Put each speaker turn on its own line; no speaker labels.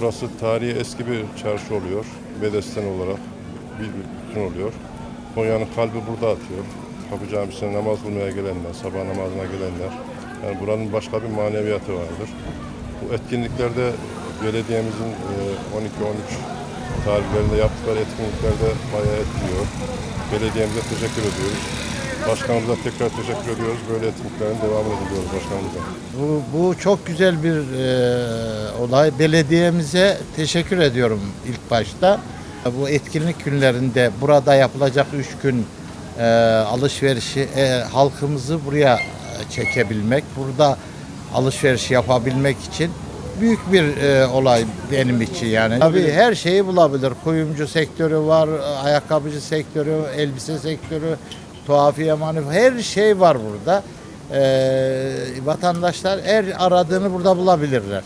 Burası tarihi eski bir çarşı oluyor. Bedesten olarak bir bütün oluyor. Konya'nın kalbi burada atıyor. Kapı Camisi'ne namaz kılmaya gelenler, sabah namazına gelenler. Yani buranın başka bir maneviyatı vardır. Bu etkinliklerde belediyemizin e, 12-13 tarihlerinde yaptıkları etkinliklerde bayağı etkiliyor. Belediyemize teşekkür ediyoruz. Başkanımıza tekrar teşekkür ediyoruz. Böyle etkinliklerin devamını diliyoruz başkanımıza.
Bu, bu çok güzel bir e, olay. Belediyemize teşekkür ediyorum ilk başta. Bu etkinlik günlerinde burada yapılacak üç gün e, alışverişi e, halkımızı buraya e, çekebilmek, burada alışveriş yapabilmek için büyük bir e, olay benim için yani. Tabii her şeyi bulabilir. Kuyumcu sektörü var, ayakkabıcı sektörü, elbise sektörü, tuhafiye manif her şey var burada. E, vatandaşlar her aradığını burada bulabilirler.